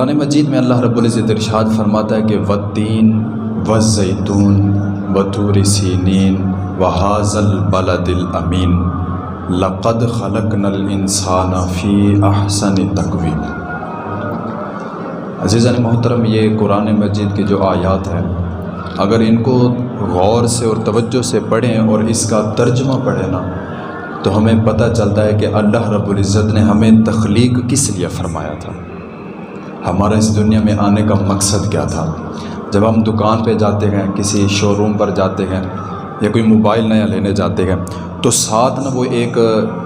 कुरान मजीद में अल्लाह रब्बुल इज़्ज़त इरशाद फरमाता है कि वत्तीन व जैतून वतूर सीनीन, व हाज़ल बलदिल अमीन। लक़द खलकनल इंसान फ़ी अहसन तकवीम अजीज़न मोहतरम, ये कुरान मजीद की जो आयात है, अगर इनको गौर से और तवज्जो से पढ़ें और इसका तर्जमा पढ़ें ना तो हमें पता चलता है कि अल्लाह रब्बुल इज़्ज़त ने हमें तख्लीक किस लिए फ़रमाया था। हमारा इस दुनिया में आने का मकसद क्या था? जब हम दुकान पे जाते हैं, किसी शोरूम पर जाते हैं, या कोई मोबाइल नया लेने जाते हैं तो साथ ना वो एक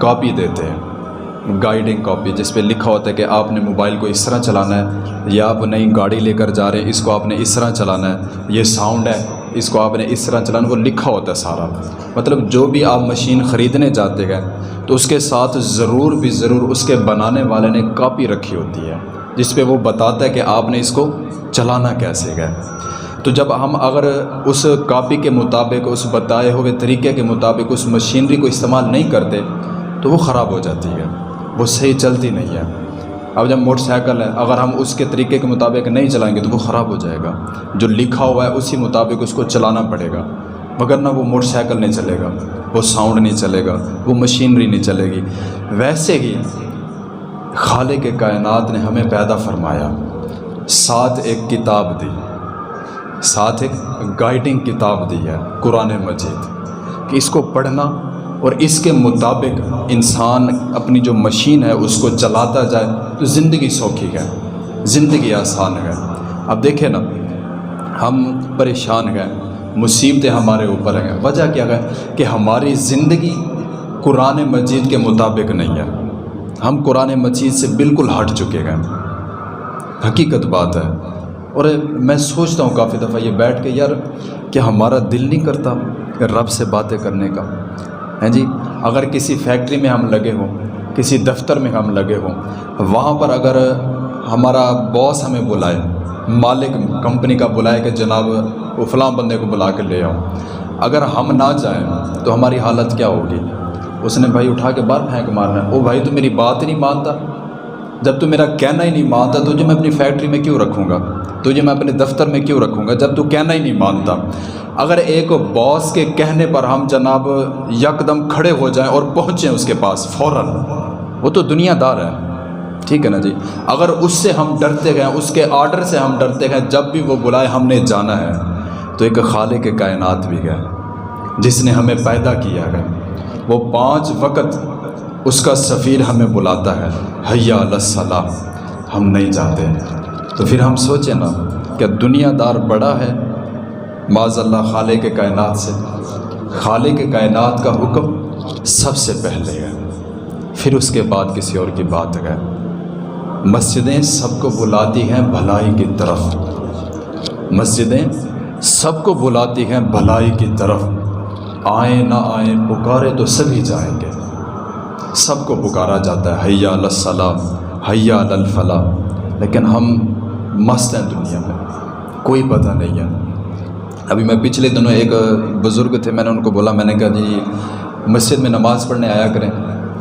कॉपी देते हैं गाइडिंग कॉपी जिस पे लिखा होता है कि आपने मोबाइल को इस तरह चलाना है, या आप नई गाड़ी लेकर जा रहे हैं, इसको आपने इस तरह चलाना है, ये साउंड है, इसको आपने इस तरह चलाना वो लिखा होता है सारा। मतलब जो भी आप मशीन ख़रीदने जाते हैं तो उसके साथ ज़रूर भी ज़रूर उसके बनाने वाले ने कापी रखी होती है। जिस पे वो बताता है कि आपने इसको चलाना कैसे है। तो जब हम अगर उस कापी के मुताबिक, उस बताए हुए तरीके के मुताबिक, उस मशीनरी को इस्तेमाल नहीं करते तो वो ख़राब हो जाती है। वो सही चलती नहीं है। अब जब मोटरसाइकिल है, अगर हम उसके तरीके के मुताबिक नहीं चलाएँगे तो वो ख़राब हो जाएगा। जो लिखा हुआ है, उसी मुताबिक उसको चलाना पड़ेगा। मगर ना वो मोटरसाइकिल नहीं चलेगा, वो साउंड नहीं चलेगा, वो मशीनरी नहीं चलेगी। वैसे ही खाले के कायनात ने हमें पैदा फरमाया। साथ एक किताब दी। साथ एक गाइडिंग किताब दी है, कुरान मजीद। कि इसको पढ़ना और इसके मुताबिक इंसान अपनी जो मशीन है, उसको चलाता जाए तो ज़िंदगी सौखी है। ज़िंदगी आसान है। अब देखें ना, हम परेशान हैं, मुसीबतें हमारे ऊपर हैं। वजह क्या है? कि हमारी ज़िंदगी कुरान मजीद के मुताबिक नहीं है। हम कुरान मजीद से बिल्कुल हट चुके हैं। हकीकत बात है। और मैं सोचता हूँ काफ़ी दफ़ा ये बैठ के, यार, कि हमारा दिल नहीं करता रब से बातें करने का। हैं जी, अगर किसी फैक्ट्री में हम लगे हों, किसी दफ्तर में हम लगे हों, वहाँ पर अगर हमारा बॉस हमें बुलाए, मालिक कंपनी का बुलाए कि जनाब, वो फलां बंदे को बुला के ले आओ। अगर हम ना जाएँ तो हमारी हालत क्या होगी? उसने भाई उठा के बाहर फेंक मारना है। ओ भाई तो मेरी बात ही नहीं मानता। जब तू मेरा कहना ही नहीं मानता, तुझे मैं अपनी फैक्ट्री में क्यों रखूँगा? तुझे मैं अपने दफ्तर में क्यों रखूँगा? जब तू कहना ही नहीं मानता, अगर एक बॉस के कहने पर हम जनाब यकदम खड़े हो जाएँ और पहुँचें उसके पास फ़ौर वो तो दुनियादार है। ठीक है ना जी? अगर उससे हम डरते गए उसके आर्डर से हम डरते गए जब भी वो बुलाए, हमने जाना है। तो एक खाले के कायनात भी है जिसने हमें पैदा किया है। वो पाँच वक़्त उसका सफ़ीर हमें बुलाता है। हैया हम नहीं जाते। तो फिर हम सोचें ना कि दुनियादार बड़ा है माजल्ला खाले के कायनात से। खाले के कायनात का हुक्म सबसे पहले है। फिर उसके बाद किसी और की बात है। मस्जिदें सबको बुलाती हैं भलाई की तरफ़। मस्जिदें सबको बुलाती हैं भलाई की तरफ़। आए ना आए, पुकारे तो सभी जाएँगे। सबको पुकारा जाता है, हैया सलाम, हैया फला। लेकिन हम मस्त हैं दुनिया में, कोई पता नहीं है। अभी मैं पिछले दिनों एक बुज़ुर्ग थे, मैंने उनको बोला, मैंने कहा, जी, मस्जिद में नमाज़ पढ़ने आया करें,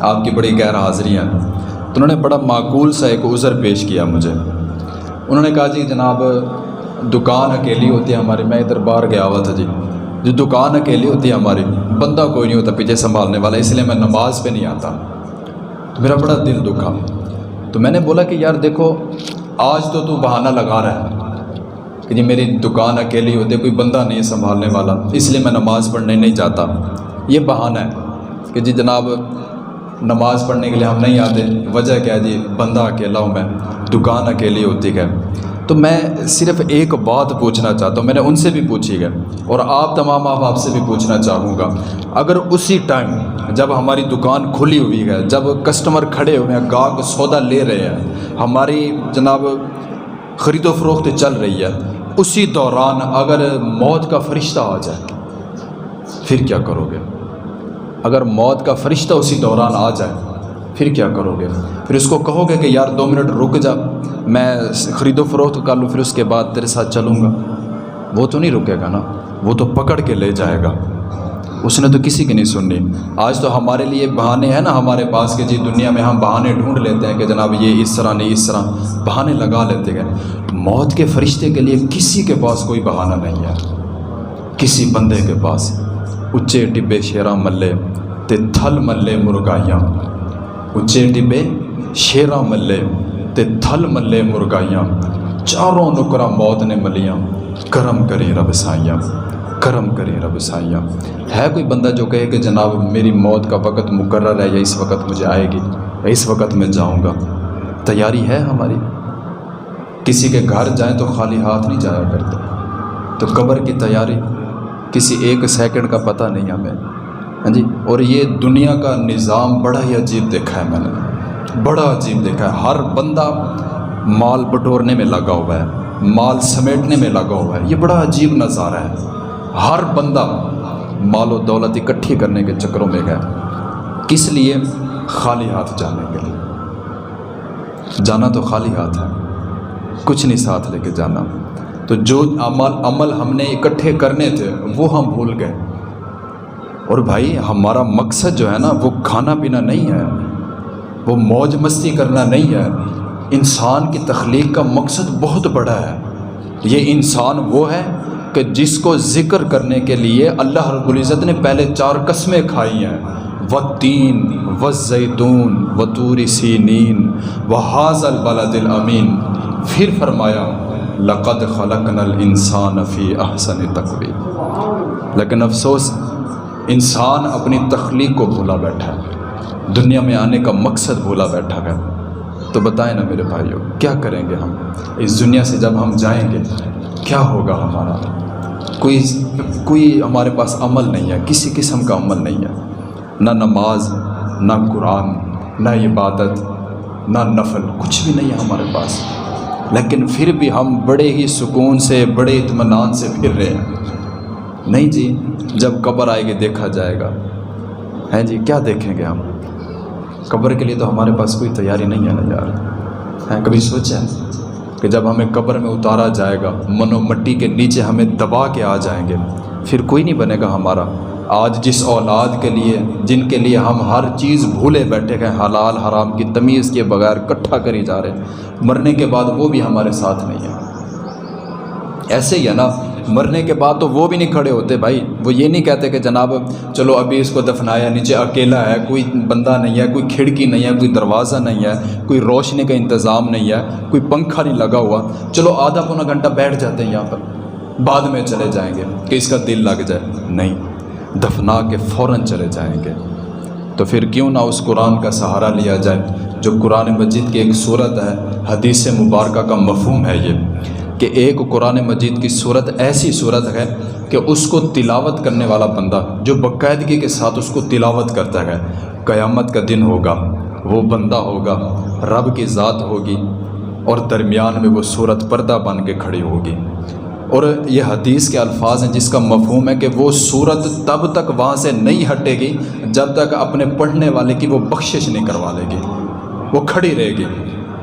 आपकी बड़ी गैर हाज़िरी हैं। तो उन्होंने बड़ा माकूल सा एक उज़र पेश किया मुझे। उन्होंने कहा, जी जनाब, दुकान अकेली होती है हमारी, मैं इधर बाहर गया हुआ था, जी। जो दुकान अकेली होती है हमारी, बंदा कोई नहीं होता पीछे संभालने वाला, इसलिए मैं नमाज़ पे नहीं आता। तो मेरा बड़ा दिल दुखा। तो मैंने बोला कि यार देखो, आज तो तू बहाना लगा रहा है कि जी मेरी दुकान अकेली होती कोई बंदा नहीं है संभालने वाला, इसलिए मैं नमाज़ पढ़ने नहीं जाता। ये बहाना है कि जी जनाब, नमाज़ पढ़ने के लिए हम नहीं आते। वजह क्या है जी? बंदा अकेला हूँ मैं। दुकान अकेली होती है। तो मैं सिर्फ़ एक बात पूछना चाहता हूँ, मैंने उनसे भी पूछी है, और आप तमाम आप आपसे भी पूछना चाहूँगा। अगर उसी टाइम जब हमारी दुकान खुली हुई है, जब कस्टमर खड़े हुए हैं, गाहक सौदा ले रहे हैं, हमारी जनाब ख़रीदो फरोख्त चल रही है, उसी दौरान अगर मौत का फ़रिश्ता आ जाए, फिर क्या करोगे? अगर मौत का फ़रिश्ता उसी दौरान आ जाए, फिर क्या करोगे? फिर उसको कहोगे कि, यार, दो मिनट रुक जा। मैं ख़रीदो फरोख्त कर लूँ, फिर उसके बाद तेरे साथ चलूँगा। वो तो नहीं रुकेगा ना, वो तो पकड़ के ले जाएगा। उसने तो किसी की नहीं सुननी। आज तो हमारे लिए बहाने हैं ना, हमारे पास कि जी दुनिया में हम बहाने ढूंढ लेते हैं कि जनाब ये इस तरह, नहीं इस तरह, बहाने लगा लेते हैं। मौत के फरिश्ते के लिए किसी के पास कोई बहाना नहीं है। किसी बंदे के पास। उच्चे डिब्बे शेरा मल्ले ते थल मल्ले मुर्गाइयाँ। उच्चे डिब्बे शेरा मल्ले ਤੇ ਥਲ ਮੱਲੇ ਮੁਰਗਾਈਆਂ ਚਾਰੋਂ ਨੁਕਰਾਂ ਮੌਤ ਨੇ ਮਲੀਆਂ ਕਰਮ ਕਰੇ ਰੱਬ ਸਾਈਆਂ करम करे रब साइया है कोई बंदा जो कहे कि जनाब मेरी मौत का वक़्त मुकर्र है या इस वक्त मुझे आएगी या इस वक्त मैं जाऊंगा तैयारी है हमारी किसी के घर जाएं तो खाली हाथ नहीं जाया करते तो कब्र की तैयारी किसी एक सेकंड का पता नहीं हमें हाँ जी और ये दुनिया का निज़ाम बड़ा ही अजीब देखा है मैंने बड़ा अजीब देखा है। हर बंदा माल बटोरने में लगा हुआ है, माल समेटने में लगा हुआ है। ये बड़ा अजीब नज़ारा है। हर बंदा मालो दौलत इकट्ठी करने के चक्करों में गया किस लिए? खाली हाथ जाने के लिए। जाना तो खाली हाथ है। कुछ नहीं साथ लेके जाना। तो जो अमल अमल हमने इकट्ठे करने थे, वो हम भूल गए। और भाई, हमारा मकसद जो है ना, वो खाना पीना नहीं है। वो मौज मस्ती करना नहीं है। इंसान की तख्लीक का मकसद बहुत बड़ा है। ये इंसान वो है कि जिसको ज़िक्र करने के लिए अल्लाह रब्बुल ने पहले चार कस्में खाई हैं। व तीन, व जैतून, व तूरी सीनीन, व हाजल बलदिल अमीन। फिर फरमाया, लक़द खलकनल इंसान फ़ी अहसन तकवी लेकिन अफसोस, इंसान अपनी तख्लीक को भूला बैठा है। दुनिया में आने का मकसद भूला बैठा है तो बताएँ ना मेरे भाइयों, क्या करेंगे हम? इस दुनिया से जब हम जाएँगे, क्या होगा हमारा? कोई कोई हमारे पास अमल नहीं है, किसी किस्म का अमल नहीं है। ना नमाज़, ना कुरान, ना इबादत, ना नफल, कुछ भी नहीं है हमारे पास। लेकिन फिर भी हम बड़े ही सुकून से, बड़े इतमान से फिर रहे हैं। नहीं जी, जब कब्र आएगी, देखा जाएगा। हैं जी, क्या देखेंगे हम? कब्र के लिए तो हमारे पास कोई तैयारी नहीं है ना यार। हैं, कभी सोचा कि जब हमें कब्र में उतारा जाएगा मनो मट्टी के नीचे हमें दबा के आ जाएँगे, फिर कोई नहीं बनेगा हमारा। आज जिस औलाद के लिए, जिनके लिए हम हर चीज़ भूले बैठे गए हलाल हराम की तमीज़ के बगैर इकट्ठा करी जा रहे हैं, मरने के बाद वो भी हमारे साथ नहीं है। ऐसे ही है ना मरने के बाद तो वो भी नहीं खड़े होते भाई। वो ये नहीं कहते कि जनाब, चलो अभी इसको दफनाया, नीचे अकेला है, कोई बंदा नहीं है, कोई खिड़की नहीं है, कोई दरवाज़ा नहीं है, कोई रोशनी का इंतज़ाम नहीं है, कोई पंखा नहीं लगा हुआ। चलो आधा पौना घंटा बैठ जाते हैं यहाँ पर। बाद में चले जाएँगे कि इसका दिल लग जाए। नहीं, दफना के फ़ौर चले जाएँगे। तो फिर क्यों ना उस कुरान का सहारा लिया जाए, जो कुरान मजिद की एक सूरत है, हदीस मुबारक का मफहम है ये। कि एक कुरान मजीद की सूरत ऐसी सूरत है कि उसको तिलावत करने वाला बंदा, जो बाकायदगी के साथ उसको तिलावत करता है, क़यामत का दिन होगा, वो बंदा होगा, रब की ज़ात होगी और दरमियान में वो सूरत पर्दा बन के खड़ी होगी। और ये हदीस के अल्फाज हैं जिसका मफहूम है कि वो सूरत तब तक वहाँ से नहीं हटेगी, जब तक अपने पढ़ने वाले की वो बख्शिश नहीं करवा लेगी, वो खड़ी रहेगी।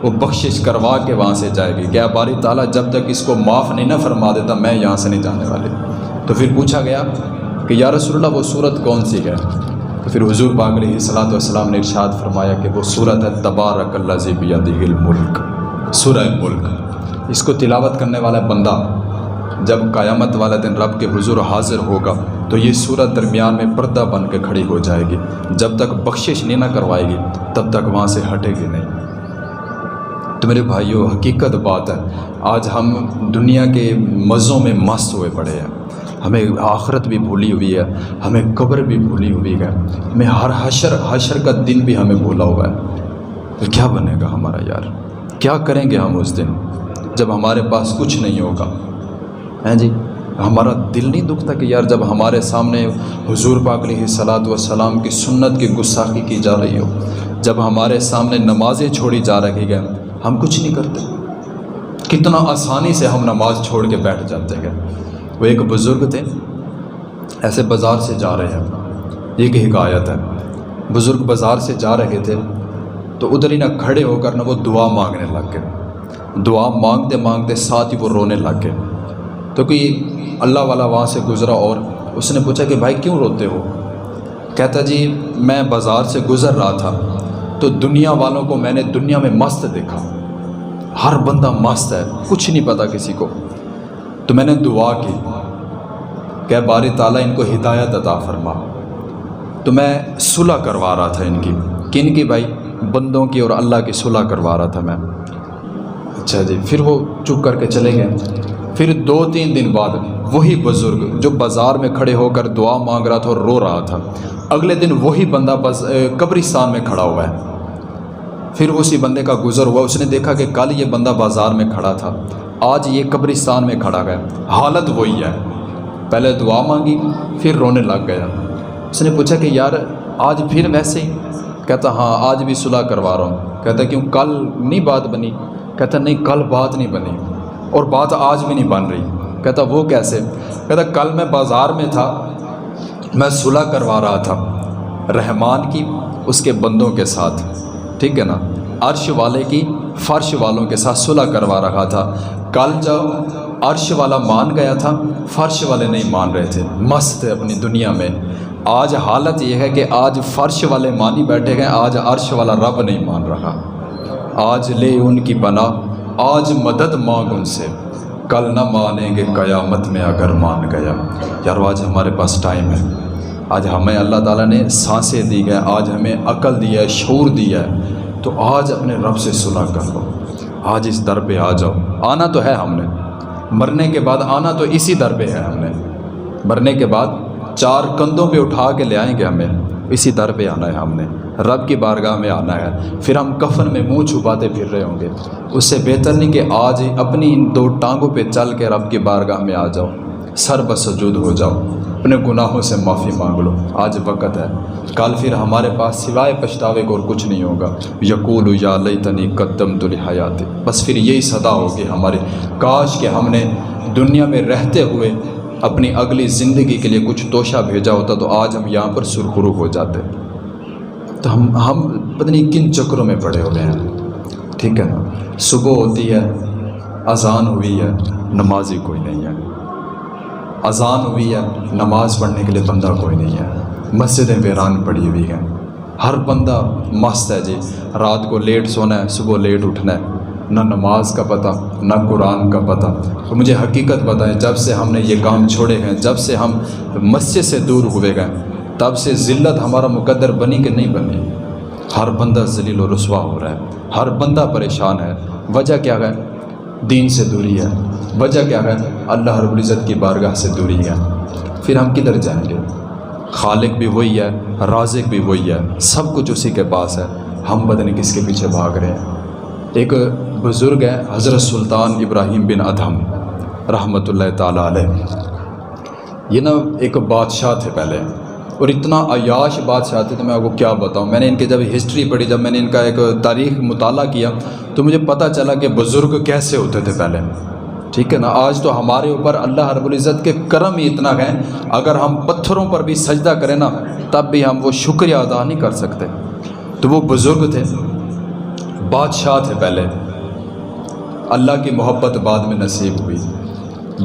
वो बख्शिश करवा के वहाँ से जाएगी। क्या बारी ताला जब तक इसको माफ़ नहीं ना फरमा देता, मैं यहाँ से नहीं जाने वाले। तो फिर पूछा गया कि, या रसुल्ला वो सूरत कौन सी है? तो फिर हुजूर पाक सलाम ने इर्शाद फरमाया कि, वो सूरत है तबारकल्लाजिबियादिल मुल्क, सूरह मुल्क। इसको तिलावत करने वाला बंदा, जब क़यामत वाला दिन रब के हजूर हाजिर होगा तो ये सूरत दरमियान में पर्दा बन के खड़ी हो जाएगी। जब तक बख्शिश नहीं ना करवाएगी, तब तक वहाँ से हटेगी नहीं। तो मेरे भाइयों, हकीकत बात है। आज हम दुनिया के मज़ों में मस्त हुए पड़े हैं। हमें आखरत भी भूली हुई है, हमें कब्र भी भूली हुई है। हमें हर हशर हशर का दिन भी हमें भूला हुआ है। तो क्या बनेगा हमारा यार? क्या करेंगे हम उस दिन, जब हमारे पास कुछ नहीं होगा? हैं जी? हमारा दिल नहीं दुखता कि यार जब हमारे सामने हुजूर पाक सलात व सलाम की सुन्नत की गुस्साखी की जा रही हो, जब हमारे सामने नमाज़ें छोड़ी जा रही है हम कुछ नहीं करते। कितना आसानी से हम नमाज़ छोड़ के बैठ जाते हैं। वो एक बुज़ुर्ग थे, ऐसे बाज़ार से जा रहे हैं। ये एक हिकायत है, बुज़ुर्ग बाज़ार से जा रहे थे तो उधर ही ना खड़े होकर ना वो दुआ मांगने लग गए। दुआ मांगते मांगते साथ ही वो रोने लग गए। तो कोई अल्लाह वाला वहाँ से गुज़रा और उसने पूछा कि, भाई क्यों रोते हो? कहता, जी, मैं बाज़ार से गुज़र रहा था। तो दुनिया वालों को मैंने दुनिया में मस्त देखा। हर बंदा मस्त है, कुछ नहीं पता किसी को। तो मैंने दुआ की, कह बार ताला, इनको हिदायत अता फरमा। तो मैं सुलह करवा रहा था इनकी। किन की भाई? बंदों की और अल्लाह की सुलह करवा रहा था मैं। अच्छा जी, फिर वो चुप करके चले गए। फिर दो तीन दिन बाद वही बुज़ुर्ग जो बाज़ार में खड़े होकर दुआ मांग रहा था और रो रहा था। अगले दिन वही बंदा बस कब्रिस्तान में खड़ा हुआ है। फिर उसी बंदे का गुज़र हुआ। उसने देखा कि कल ये बंदा बाज़ार में खड़ा था। आज ये कब्रिस्तान में खड़ा गया हालत वही है। पहले दुआ मांगी, फिर रोने लग गया। उसने पूछा कि, यार, आज फिर वैसे ही? कहता हाँ आज भी सुलह करवा रहा हूँ। कहता, क्यों? कल नहीं बात बनी? कहता, नहीं, कल बात नहीं बनी और बात आज भी नहीं बन रही। कहता, वो कैसे? कहता, कल मैं बाज़ार में था, मैं सुलह करवा रहा था, रहमान की, उसके बंदों के साथ। ठीक है ना? अर्श वाले की फ़र्श वालों के साथ सुलह करवा रहा था। कल जब अर्श वाला मान गया था, फ़र्श वाले नहीं मान रहे थे। मस्त थे अपनी दुनिया में। आज हालत यह है कि आज फ़र्श वाले मान ही बैठे गए आज अर्श वाला रब नहीं मान रहा। आज ले उनकी बना आज मदद मांग उनसे। कल न मानेंगे, क़यामत में अगर मान गया। यार आज हमारे पास टाइम है। आज हमें अल्लाह ताला ने साँसें दी गए आज हमें अकल दिया है शूर दिया है। तो आज अपने रब से सुलह कर लो। आज इस दर पे आ जाओ। आना तो है हमने। मरने के बाद आना तो इसी दर पे है हमने। मरने के बाद चार कंधों पे उठा के ले आएँगे हमें। इसी दर पे आना है हमने। रब की बारगाह में आना है। फिर हम कफन में मुँह छुपाते फिर रहे होंगे। उससे बेहतर नहीं कि आज अपनी इन दो टांगों पे चल के रब की बारगाह में आ जाओ। सर बसजूद हो जाओ। अपने गुनाहों से माफ़ी मांग लो। आज वक़्त है। कल फिर हमारे पास सिवाय पछतावे को और कुछ नहीं होगा। यकूल या लई तनी कदम तुल हयात। बस फिर यही सदा होगी हमारी। काश के हमने दुनिया में रहते हुए अपनी अगली ज़िंदगी के लिए कुछ तोशा भेजा होता तो आज हम यहाँ पर सुरखुरु हो जाते। तो हम हम पता नहीं किन चक्रों में पड़े हुए हैं। ठीक है ना? सुबह होती है, अजान हुई है, नमाजी कोई नहीं है। अजान हुई है, नमाज़ पढ़ने के लिए बंदा कोई नहीं है। मस्जिदें वीरान पड़ी हुई हैं। हर बंदा मस्त है जी। रात को लेट सोना है, सुबह लेट उठना है। ना नमाज़ का पता, ना कुरान का पता। तो मुझे हकीकत पता है जब से हमने ये काम छोड़े हैं, जब से हम मस्जिद से दूर हुए गए तब से ज़िल्लत हमारा मुकद्दर बनी कि नहीं बनी? हर बंदा जलील रसवा हो रहा है। हर बंदा परेशान है। वजह क्या है? दीन से दूरी है। वजह क्या है? अल्लाह रबुल्ज़त की बारगाह से दूरी है। फिर हम किधर जाएँगे? खालिक भी वही है, राजिक भी वही है। सब कुछ उसी के पास है। हम बदन किसके पीछे भाग रहे हैं। एक बुज़ुर्ग है, हज़रत सुल्तान इब्राहिम बिन अधम ताला अलैह। ये ना एक बादशाह थे पहले। और इतना अयाश बादशाह थे तो मैं आपको क्या बताऊँ? मैंने इनके जब हिस्ट्री पढ़ी, जब मैंने इनका एक तारीख मुताला किया तो मुझे पता चला कि बुज़ुर्ग कैसे होते थे पहले। ठीक है ना? आज तो हमारे ऊपर अल्लाह रबुल्ज़त के करम ही इतना है। अगर हम पत्थरों पर भी सजदा करें ना, तब भी हम वो शुक्रिया अदा नहीं कर सकते। तो वो बुज़ुर्ग थे, बादशाह थे पहले। अल्लाह की मोहब्बत बाद में नसीब हुई।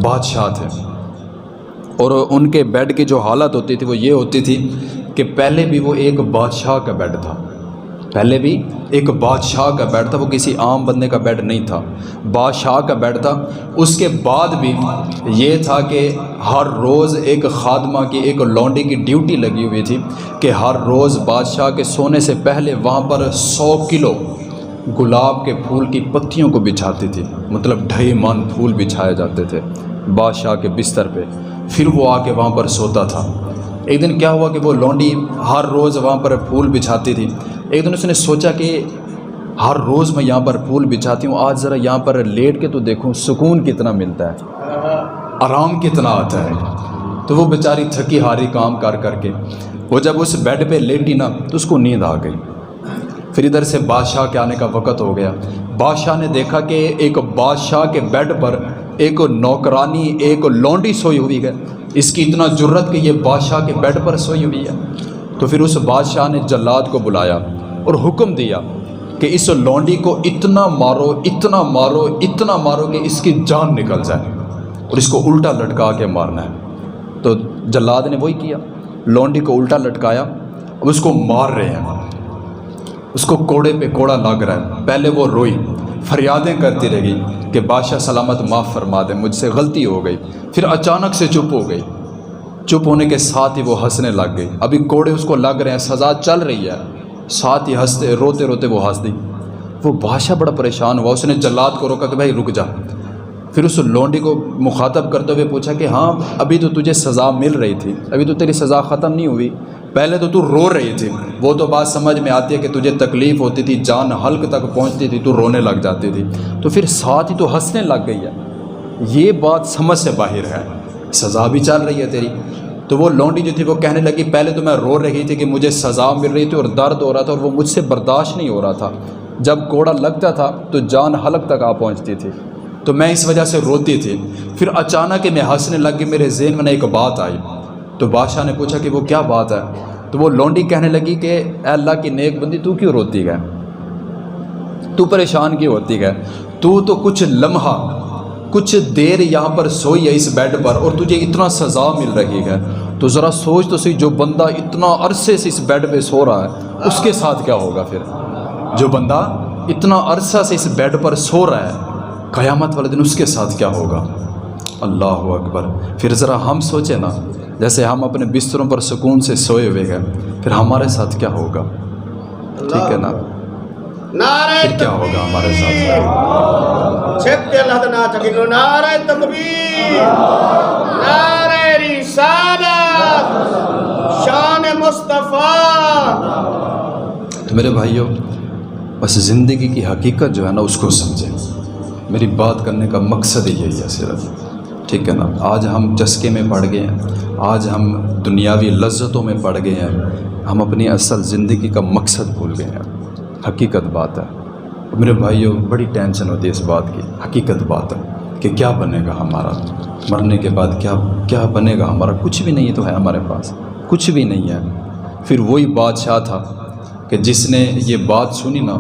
बादशाह थे। और उनके बेड की जो हालत होती थी वो ये होती थी कि पहले भी वो एक बादशाह का बेड था। पहले भी एक बादशाह का बेड था, वो किसी आम बंदे का बेड नहीं था। बादशाह का बेड था। उसके बाद भी ये था कि हर रोज़ एक खादमा की, एक लौंडी की ड्यूटी लगी हुई थी कि हर रोज़ बादशाह के सोने से पहले वहाँ पर सौ किलो गुलाब के फूल की पत्तियों को बिछाती थी। मतलब ढई मन फूल बिछाए जाते थे बादशाह के बिस्तर पे। फिर वो आके वहाँ पर सोता था। एक दिन क्या हुआ कि वो लौंडी हर रोज़ वहाँ पर फूल बिछाती थी। एक दिन उसने सोचा कि हर रोज़ मैं यहाँ पर फूल बिछाती हूँ, आज ज़रा यहाँ पर लेट के तो देखूँ, सुकून कितना मिलता है, आराम कितना आता है। तो वो बेचारी थकी हारी काम कर करके, वो जब उस बेड पे लेटी ना तो उसको नींद आ गई। फिर इधर से बादशाह के आने का वक़्त हो गया। बादशाह ने देखा कि एक बादशाह के बेड पर एक नौकरानी, एक लौंडी सोई हुई है। इसकी इतना जुर्रत कि ये बादशाह के बेड पर सोई हुई है। तो फिर उस बादशाह ने जल्लाद को बुलाया और हुक्म दिया कि इस लौंडी को इतना मारो इतना मारो इतना मारो कि इसकी जान निकल जाए और इसको उल्टा लटका के मारना है। तो जल्लाद ने वही किया। लौंडी को उल्टा लटकाया। अब उसको मार रहे हैं। उसको कोड़े पे कोड़ा लग रहा है। पहले वो रोई, फरियादें करती रही कि बादशाह सलामत माफ़ फरमा दे, मुझसे गलती हो गई। फिर अचानक से चुप हो गई। चुप होने के साथ ही वो हंसने लग गई। अभी कोड़े उसको लग रहे हैं, सज़ा चल रही है। साथ ही हँसते रोते रोते वो हंस दी। वो बादशाह बड़ा परेशान हुआ। उसने जल्लाद को रोका कि, भाई, रुक जा। फिर उस लोंडी को मुखातब करते हुए पूछा कि हाँ अभी तो तुझे सज़ा मिल रही थी। अभी तो तेरी सज़ा ख़त्म नहीं हुई। पहले तो तू रो रही थी। वो तो बात समझ में आती है कि तुझे तकलीफ़ होती थी, जान हल्क तक पहुँचती थी, तू रोने लग जाती थी। तो फिर साथ ही तो हंसने लग गई है। ये बात समझ से बाहर है। सज़ा भी चल रही है तेरी। तो वो लौंडी जो थी, वो कहने लगी, पहले तो मैं रो रही थी कि मुझे सज़ा मिल रही थी और दर्द हो रहा था और वो मुझसे बर्दाश्त नहीं हो रहा था। जब कोड़ा लगता था तो जान हलक तक आ पहुँचती थी। तो मैं इस वजह से रोती थी। फिर अचानक ही मैं हंसने लग मेरे जहन में एक बात आई। तो बादशाह ने पूछा कि वो क्या बात है? तो वो लौंडी कहने लगी कि अल्लाह की नेक बंदी, तू क्यों रोती गए तू परेशान क्यों होती गए तू तो कुछ लम्हा, कुछ देर यहाँ पर सोई है इस बेड पर और तुझे इतना सज़ा मिल रही है। तो ज़रा सोच तो सही, जो बंदा इतना अरसे से इस बेड पे सो रहा है, उसके साथ क्या होगा फिर? जो बंदा इतना अरसा से इस बेड पर सो रहा है, क़यामत वाले दिन उसके साथ क्या होगा? अल्लाह अकबर। फिर ज़रा हम सोचें ना जैसे हम अपने बिस्तरों पर सुकून से सोए हुए हैं फिर हमारे साथ क्या होगा? ठीक है ना? नारे फिर क्या होगा हमारे साथ? नारे तकबीर नारे रिसालत शान मुस्तफ़ा। तो मेरे भाइयों बस ज़िंदगी की हकीकत जो है ना उसको समझें। मेरी बात करने का मकसद ही यही है सिर्फ़। ठीक है ना? आज हम चस्के में पड़ गए हैं। आज हम दुनियावी लज्जतों में पड़ गए हैं। हम अपनी असल ज़िंदगी का मकसद भूल गए हैं। हकीकत बात है। मेरे भाइयों, बड़ी टेंशन होती है इस बात की। हकीकत बात है कि क्या बनेगा हमारा? मरने के बाद क्या क्या बनेगा हमारा? कुछ भी नहीं तो है हमारे पास। कुछ भी नहीं है। फिर वही बादशाह था कि जिसने ये बात सुनी ना,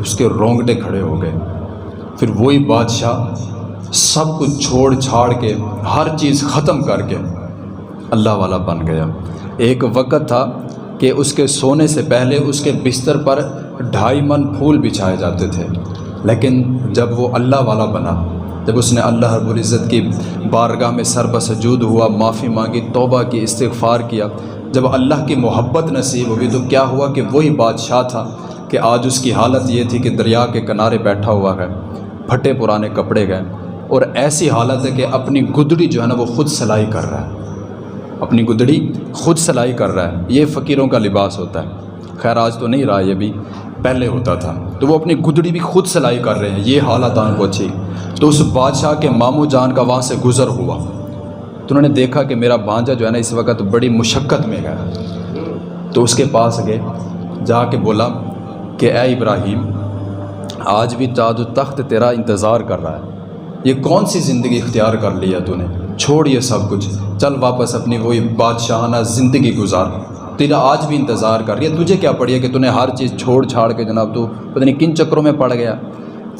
उसके रोंगटे खड़े हो गए। फिर वही बादशाह सब कुछ छोड़ छाड़ के, हर चीज़ ख़त्म करके अल्लाह वाला बन गया। एक वक़्त था कि उसके सोने से पहले उसके बिस्तर पर ढाई मन फूल बिछाए जाते थे। लेकिन जब वो अल्लाह वाला बना, जब उसने अल्लाह रब्बुल-इज़्ज़त की बारगाह में सर बसजूद हुआ, माफ़ी मांगी, तोबा की, इस्तिग़फ़ार किया, जब अल्लाह की मोहब्बत नसीब हुई तो क्या हुआ कि वही बादशाह था कि आज उसकी हालत ये थी कि दरिया के किनारे बैठा हुआ है, फटे पुराने कपड़े गए। और ऐसी हालत है कि अपनी गुदड़ी जो है ना, वो ख़ुद सिलाई कर रहा है। अपनी गुदड़ी खुद सिलाई कर रहा है। ये फ़कीरों का लिबास होता है। खैर, आज तो नहीं रहा ये भी पहले होता था। तो वो अपनी गुदड़ी भी खुद सिलाई कर रहे हैं। ये हालत आन पहुँची तो उस बादशाह के मामू जान का वहाँ से गुज़र हुआ। तो उन्होंने देखा कि मेरा भांजा जो है ना, इस वक्त बड़ी मुशक्क़त में गया तो उसके पास गए। जाके बोला कि, ए इब्राहिम, आज भी ताज तख्त तेरा इंतज़ार कर रहा है। ये कौन सी ज़िंदगी इख्तियार कर लिया तूने? छोड़ ये सब कुछ। चल वापस अपनी वही बादशाहाना ज़िंदगी गुजार। तेरा आज भी इंतज़ार कर रही है। तुझे क्या पड़ी है कि तूने हर चीज़ छोड़ छाड़ के जनाब तू पता नहीं किन चक्करों में पड़ गया?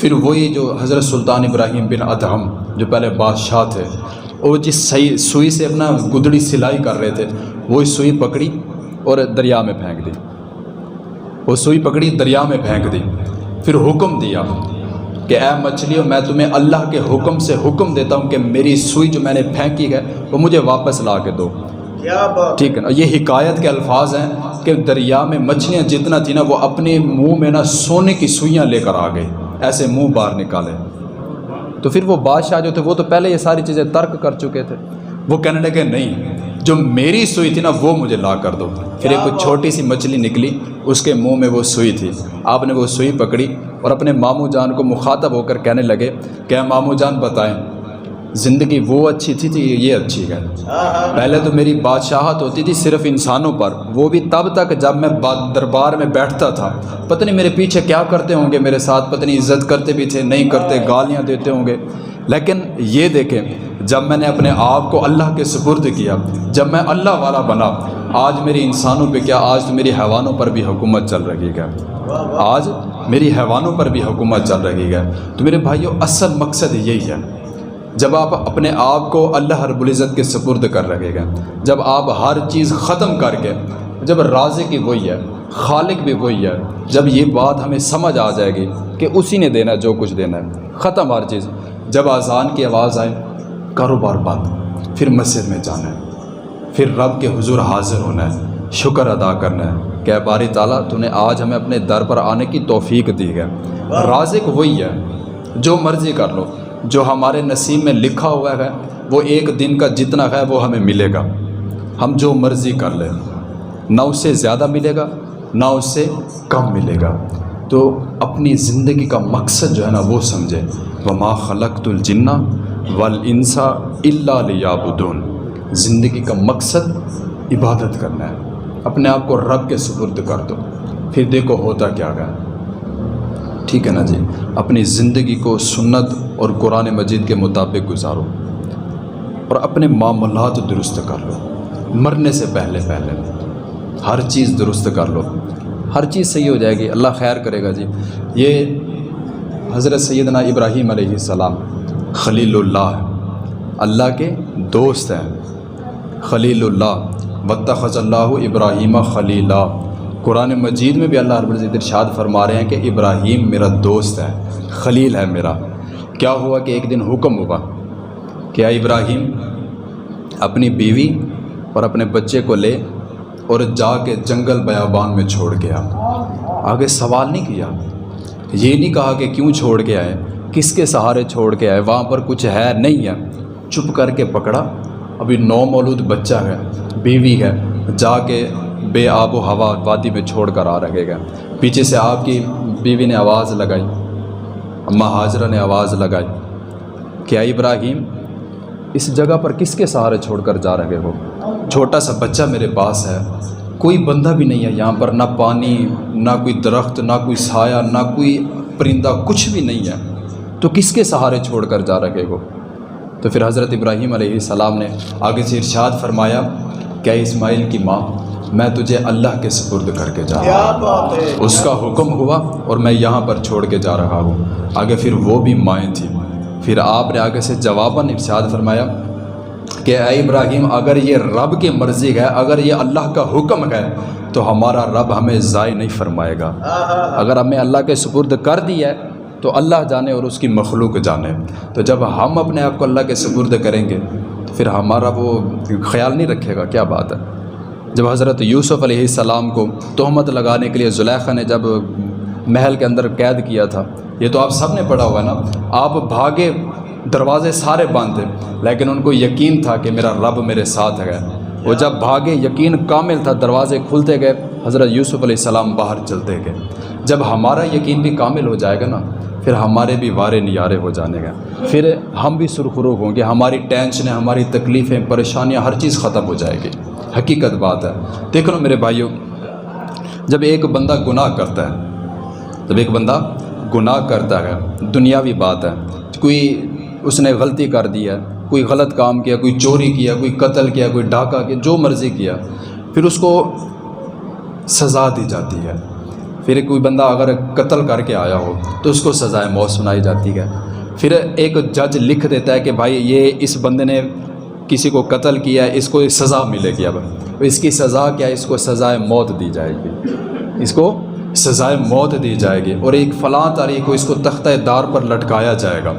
फिर वही जो हज़रत सुल्तान इब्राहिम बिन अदहम, जो पहले बादशाह थे वो जिस सही सुई से अपना गुदड़ी सिलाई कर रहे थे, वही सुई पकड़ी और दरिया में फेंक दी। वो सुई पकड़ी, दरिया में फेंक दी। फिर हुक्म दिया। कि ए मछलियों मैं तुम्हें अल्लाह के हुक्म से हुक्म देता हूँ कि मेरी सुई जो मैंने फेंकी है वो मुझे वापस ला के दो। ठीक है ना? ये हिकायत के अल्फाज हैं कि दरिया में मछलियाँ जितना थी ना वो अपने मुँह में ना सोने की सुइयाँ लेकर आ गई ऐसे मुँह बाहर निकाले। तो फिर वो बादशाह जो थे वो तो पहले ये सारी चीज़ें तर्क कर चुके थे। वो कहने लगे नहीं जो मेरी सुई थी ना वो मुझे ला कर दो। फिर एक छोटी सी मछली निकली उसके मुँह में वो सुई थी। आपने वो सुई पकड़ी और अपने मामू जान को मुखातब होकर कहने लगे क्या मामू जान बताएँ ज़िंदगी वो अच्छी थी, थी ये अच्छी है। पहले तो मेरी बादशाहत होती थी सिर्फ़ इंसानों पर। वो भी तब तक जब मैं दरबार में बैठता था। पता नहीं मेरे पीछे क्या करते होंगे मेरे साथ पता नहीं इज़्ज़त करते भी थे नहीं करते गालियाँ देते होंगे। लेकिन ये देखें, जब मैंने अपने आप को अल्लाह के सुपुर्द किया, जब मैं अल्लाह वाला बना, आज मेरी इंसानों पे क्या, आज तो मेरी हैवानों पर भी हुकूमत चल रही है। आज मेरी हैवानों पर भी हुकूमत चल रही है। तो मेरे भाइयों, असल मकसद यही है, जब आप अपने आप को अल्लाह रबुल्ज़त के सपुर्द कर रखेगा जब आप हर चीज़ ख़त्म करके, जब राज़िक की वही है, खालिक भी वही है, जब ये बात हमें समझ आ जाएगी कि उसी ने देना है, जो कुछ देना है। ख़त्म हर चीज़। जब अजान की आवाज़ आए कारोबार बंद फिर मस्जिद में जाना है। फिर रब के हुजूर हाजिर होना है शुक्र अदा करना है। क्या बारी ताला तूने आज हमें अपने दर पर आने की तौफीक दी है। राजिक वही है जो मर्ज़ी कर लो। जो हमारे नसीब में लिखा हुआ है वो एक दिन का जितना है वो हमें मिलेगा। हम जो मर्ज़ी कर लें। ना उससे ज़्यादा मिलेगा ना उससे कम मिलेगा। तो अपनी ज़िंदगी का मकसद जो है ना वो समझे। वमा खलकतुलजिन्ना वल इंसा इल्ला लियाबुदून। ज़िंदगी का मकसद इबादत करना है। अपने आप को रब के सुपुर्द कर दो। फिर देखो होता क्या गया ठीक है ना जी? अपनी ज़िंदगी को सुन्नत और कुरान मजीद के मुताबिक गुजारो। और अपने मामलात दुरुस्त कर लो। मरने से पहले पहले हर चीज़ दुरुस्त कर लो। हर चीज़ सही हो जाएगी। अल्लाह खैर करेगा जी। ये हज़रत सैदना इब्राहीम अलैहिस्सलाम खलीलुल्लाह, अल्लाह के दोस्त हैं। खलीलुल्लाह वत्तख़ल्लाहु इब्राहीम खलीला। कुरान मजीद में भी अल्लाह रब्बुल इरशाद फरमा रहे हैं कि इब्राहीम मेरा दोस्त है, खलील है मेरा। क्या हुआ कि एक दिन हुक्म हुआ क्या इब्राहीम, अपनी बीवी और अपने बच्चे को ले और जाके जंगल बयाबान में छोड़ के आ आगे सवाल नहीं किया। ये नहीं कहा कि क्यों छोड़ के आए, किसके सहारे छोड़ के आए, वहाँ पर कुछ है, नहीं है। चुप करके पकड़ा। अभी नौ मौलूद बच्चा है, बीवी है, जाके बे आबो हवा वादी में छोड़ कर आ रहेगा पीछे से आपकी बीवी ने आवाज़ लगाई, अम्मा हाजरा ने आवाज़ लगाई, क्या इब्राहिम, इस जगह पर किसके सहारे छोड़कर जा रहे हो? छोटा सा बच्चा मेरे पास है, कोई बंदा भी नहीं है यहाँ पर, ना पानी ना कोई दरख्त, ना कोई साया, ना कोई परिंदा, कुछ भी नहीं है। तो किसके सहारे छोड़कर जा रहे हो? तो फिर हज़रत इब्राहीम सलाम ने आगे से इरशाद फरमाया, क्या इस्माइल की माँ, मैं तुझे अल्लाह के सपुर्द करके जा रहा हूँ। उसका हुक्म हुआ और मैं यहाँ पर छोड़ के जा रहा हूँ। आगे फिर वो भी माएँ थी। फिर आपने आगे से जवाबन इरशाद फरमाया कि ए इब्राहिम, अगर ये रब की मर्ज़ी है, अगर ये अल्लाह का हुक्म है तो हमारा रब हमें ज़ाय नहीं फरमाएगा। अगर हमें अल्लाह के सुपुर्द कर दिया है तो अल्लाह जाने और उसकी मखलूक जाने। तो जब हम अपने आप को अल्लाह के सुपुर्द करेंगे तो फिर हमारा वो ख्याल नहीं रखेगा, क्या बात है? जब हज़रत यूसुफ़ अलैहिस्सलाम को तहमत लगाने के लिए जुलेखा ने जब महल के अंदर कैद किया था, ये तो आप सबने पढ़ा हुआ है ना, आप भागे, दरवाजे सारे बंद थे लेकिन उनको यकीन था कि मेरा रब मेरे साथ है। वो जब भागे, यकीन कामिल था, दरवाजे खुलते गए, हज़रत यूसुफ़ अलैहिस्सलाम बाहर चलते गए। जब हमारा यकीन भी कामिल हो जाएगा ना, फिर हमारे भी वारे नियारे हो जाने का फिर हम भी सुरखुरू होंगे, हमारी टेंशन हमारी तकलीफ़ें, परेशानियाँ, हर चीज़ ख़त्म हो जाएगी। हकीकत बात है। देख लो मेरे भाइयों, जब एक बंदा गुनाह करता है, जब एक बंदा गुनाह करता है, दुनियावी बात है, कोई उसने गलती कर दी है कोई गलत काम किया, कोई चोरी किया, कोई कत्ल किया, कोई डाका किया, जो मर्ज़ी किया, फिर उसको सज़ा दी जाती है। फिर कोई बंदा अगर कत्ल करके आया हो तो उसको सज़ाए मौत सुनाई जाती है। फिर एक जज लिख देता है कि भाई, ये इस बंदे ने किसी को कत्ल किया है इसको सज़ा मिलेगी अब। तो इसकी सज़ा क्या है? इसको सज़ाए मौत दी जाएगी। इसको सज़ाए मौत दी जाएगी। और एक फ़लाँ तारीख को इसको तख्त दार पर लटकाया जाएगा।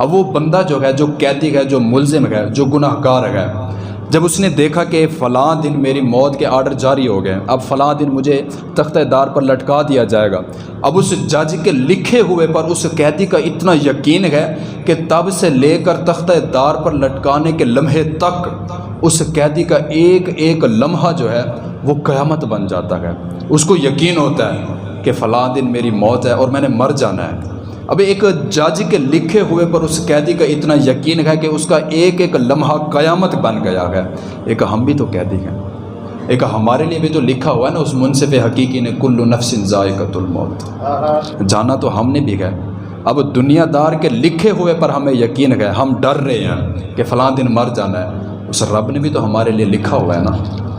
अब वो बंदा जो है, जो कैदी है, जो मुलजिम है, जो गुनाहगार है। जब उसने देखा कि फ़लाँ दिन मेरी मौत के आर्डर जारी हो गए, अब फ़लाँ दिन मुझे तख्त दार पर लटका दिया जाएगा। अब उस जज के लिखे हुए पर उस कैदी का इतना यकीन है कि तब से लेकर तख्त दार पर लटकाने के लम्हे तक उस कैदी का एक एक लम्हा जो है, वो क़यामत बन जाता है। उसको यकीन होता है कि फ़लाँ दिन मेरी मौत है और मैंने मर जाना है। अब एक जज के लिखे हुए पर उस कैदी का इतना यकीन है कि उसका एक एक लम्हा क़यामत बन गया है। एक हम भी तो कैदी हैं। एक हमारे लिए भी तो लिखा हुआ है ना, उस मुनसिफ हकीकी ने, कुल्लु नफसिन ज़ायक़तुलमौत जाना तो हमने भी है। अब दुनियादार के लिखे हुए पर हमें यकीन है, हम डर रहे हैं कि फ़लाँ दिन मर जाना है। उस रब ने भी तो हमारे लिए लिखा हुआ है ना,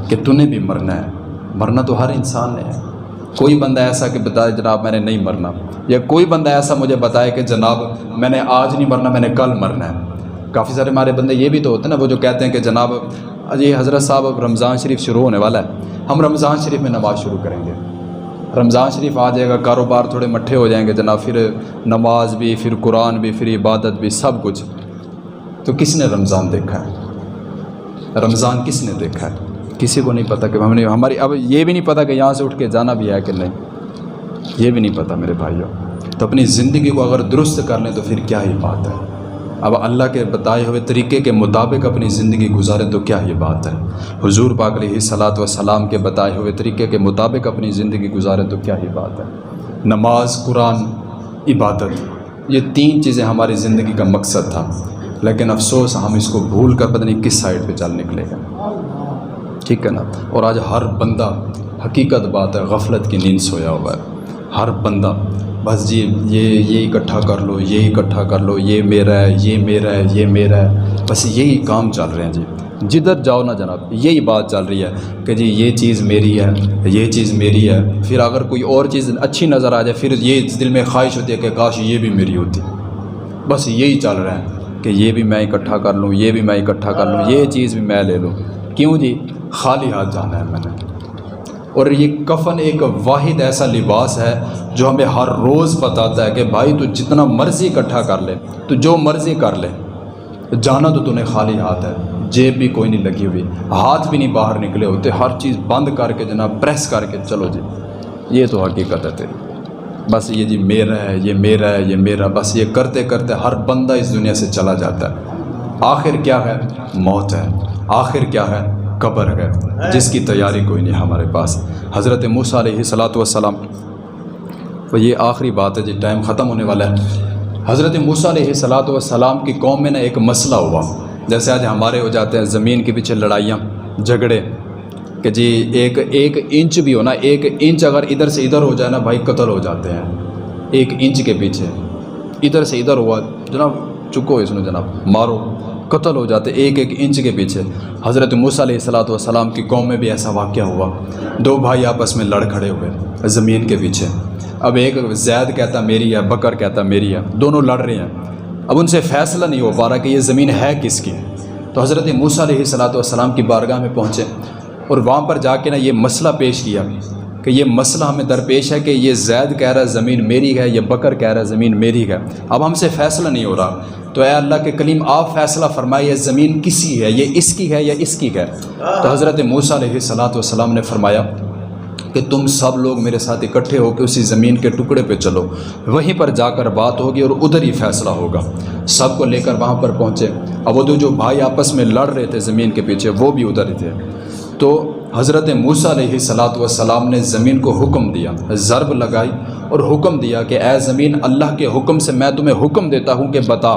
कि तूने भी मरना है। मरना तो हर इंसान ने है। कोई बंदा ऐसा कि बताए, जनाब, मैंने नहीं मरना। या कोई बंदा ऐसा मुझे बताए कि, जनाब, मैंने आज नहीं मरना, मैंने कल मरना है। काफ़ी सारे हमारे बंदे ये भी तो होते हैं ना, वो जो कहते हैं कि, जनाब, ये हज़रत साहब अब रमज़ान शरीफ शुरू होने वाला है। हम रमज़ान शरीफ में नमाज़ शुरू करेंगे। रमज़ान शरीफ आ जाएगा, कारोबार थोड़े मट्ठे हो जाएँगे, जनाब, फिर नमाज़ भी, फिर कुरान भी, फिर इबादत भी, सब कुछ। तो किसने रमज़ान देखा है? रमज़ान किसने देखा है? किसी को नहीं पता कि हमने, हमारी, अब ये भी नहीं पता कि यहाँ से उठ के जाना भी है कि नहीं। ये भी नहीं पता मेरे भाइयों। तो अपनी ज़िंदगी को अगर दुरुस्त कर लें तो फिर क्या ही बात है। अब अल्लाह के बताए हुए तरीके के मुताबिक अपनी ज़िंदगी गुजारें तो क्या ही बात है। हुजूर पाक ही सलात व सलाम के बताए हुए तरीके के मुताबिक अपनी ज़िंदगी गुजारें तो क्या ही बात है। नमाज़, कुरान, इबादत, ये तीन चीज़ें हमारी ज़िंदगी का मकसद था। लेकिन अफसोस, हम इसको भूल कर पता नहीं किस साइड पे चल निकलेगा ठीक है ना? और आज हर बंदा हकीकत बात है, गफलत की नींद सोया हुआ है। हर बंदा, बस जी, ये ये इकट्ठा कर लो, ये इकट्ठा कर लो, ये मेरा है, ये मेरा है, ये मेरा है। बस यही काम चल रहे हैं जी। जिधर जाओ ना जनाब, यही बात चल रही है कि जी, ये चीज़ मेरी है, ये चीज़ मेरी है। फिर अगर कोई और चीज़ अच्छी नज़र आ जाए, फिर ये दिल में ख्वाहिश होती है कि काश ये भी मेरी होती। बस यही चल रहा है कि ये भी मैं इकट्ठा कर लूँ, ये भी मैं इकट्ठा कर लूँ, ये चीज़ भी मैं ले लूँ। क्यों जी? खाली हाथ जाना है मैंने। और ये कफन एक वाहिद ऐसा लिबास है जो हमें हर रोज़ बताता है कि भाई तू जितना मर्ज़ी इकट्ठा कर ले, तू जो मर्ज़ी कर ले। जाना तो तूने खाली हाथ है, जेब भी कोई नहीं लगी हुई, हाथ भी नहीं बाहर निकले होते, हर चीज़ बंद करके जनाब, प्रेस करके चलो जी। ये तो हकीकत है तेरी। बस ये जी मेरा है, ये मेरा है, ये मेरा, बस ये करते करते हर बंदा इस दुनिया से चला जाता है। आखिर क्या है? मौत है। आखिर क्या है? कब्र है, जिसकी तैयारी कोई नहीं हमारे पास। हज़रत मूसा सलात वसलाम तो ये आखिरी बात है जी, टाइम ख़त्म होने वाला है। हज़रत मूसा सलात वसलाम की कौम में ना एक मसला हुआ। जैसे आज हमारे हो जाते हैं, ज़मीन के पीछे लड़ाइयाँ, झगड़े, कि जी एक एक इंच भी हो ना, एक इंच अगर इधर से इधर हो जाए ना, भाई कत्ल हो जाते हैं। एक इंच के पीछे। इधर से इधर हुआ, जनाब, चुको इसमें जनाब, मारो। कत्ल हो जाते एक एक इंच के पीछे। हज़रत मूसा सलाम की कौम में भी ऐसा वाक़ हुआ। दो भाई आपस में लड़ खड़े हुए, ज़मीन के पीछे। अब एक जैद कहता, मेरी है, बकर कहता, मेरी है। दोनों लड़ रहे हैं। अब उनसे फ़ैसला नहीं हो पा रहा कि ये ज़मीन है किसकी। तो हज़रत मूसा सलाम की बारगाह में पहुँचे और वहाँ पर जाके ना ये मसला पेश किया। कि ये मसला हमें दरपेश है कि ये जैद कह रहा है, ज़मीन मेरी है, ये बकर कह रहा है, ज़मीन मेरी है। अब हमसे फ़ैसला नहीं हो रहा। तो ए अल्लाह के कलीम, आप फ़ैसला फरमाए ये ज़मीन किसी है, ये इसकी है या इसकी है? तो हज़रत मूसा सलाम ने फरमाया कि तुम सब लोग मेरे साथ इकट्ठे होकर उसी ज़मीन के टुकड़े पे चलो। वहीं पर जाकर बात होगी और उधर ही फैसला होगा। सबको लेकर वहाँ पर पहुँचे। अब वो जो भाई आपस में लड़ रहे थे ज़मीन के पीछे, वो भी उधर ही थे। तो हज़रत मूसा सलात वसलाम ने ज़मीन को हुक्म दिया, ज़रब लगाई और हुक्म दिया कि ए ज़मीन अल्लाह के हुक्म से मैं तुम्हें हुक्म देता हूँ कि बता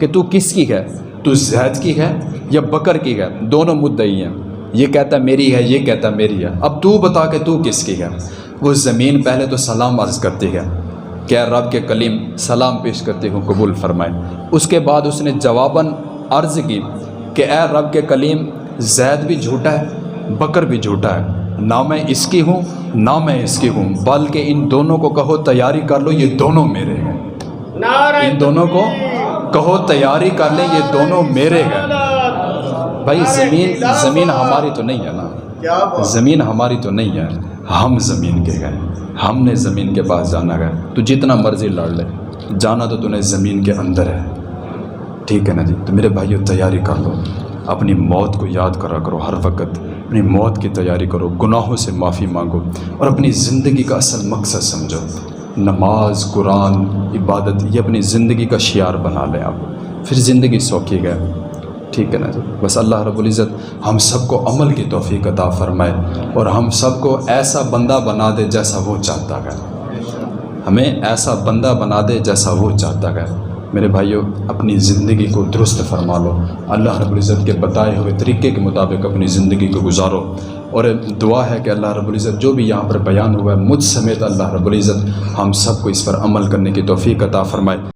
कि तू किसकी है? तू जैद की है या बकर की है? दोनों मुद्दई हैं। ये कहता मेरी है, ये कहता मेरी है। अब तू बता के तू किसकी है? वो ज़मीन पहले तो सलाम अर्ज़ करती है। क्या रब के कलीम सलाम पेश करती हूँ, कबूल फरमाए। उसके बाद उसने जवाबन अर्ज़ की कि ए रब के कलीम जैद भी झूठा है बकर भी झूठा है। ना मैं इसकी हूँ ना मैं इसकी हूँ। बल्कि इन दोनों को कहो तैयारी कर लो ये दोनों मेरे हैं। इन दोनों को कहो तैयारी कर लें ये दोनों मेरे हैं। भाई ज़मीन ज़मीन हमारी तो नहीं है ना। ज़मीन हमारी तो नहीं है। हम ज़मीन के गए हमने ज़मीन के पास जाना है। तो जितना मर्ज़ी लड़ ले। जाना तो तूने ज़मीन के अंदर है। ठीक है ना जी? तो मेरे भाइयों तैयारी कर लो। अपनी मौत को याद करा करो हर वक्त। अपनी मौत की तैयारी करो, गुनाहों से माफ़ी मांगो और अपनी ज़िंदगी का असल मकसद समझो। नमाज़, कुरान, इबादत, ये अपनी ज़िंदगी का शियार बना लें आप। फिर ज़िंदगी सौखी गए। ठीक है ना जी? बस अल्लाह रब्बुल इज़्ज़त हम सबको अमल की तौफीक अता फरमाए और हम सबको ऐसा बंदा बना दे जैसा वो चाहता है। हमें ऐसा बंदा बना दे जैसा वो चाहता है। मेरे भाइयों, अपनी ज़िंदगी को दुरुस्त फरमा लो। अल्लाह रब्बुल इज़्ज़त के बताए हुए तरीके के मुताबिक अपनी ज़िंदगी को गुजारो। और दुआ है कि अल्लाह रब्बुल इज़्ज़त जो भी यहाँ पर बयान हुआ है, मुझ समेत अल्लाह रब्बुल इज़्ज़त हम सबको इस पर अमल करने की तोफ़ी अता फरमाए।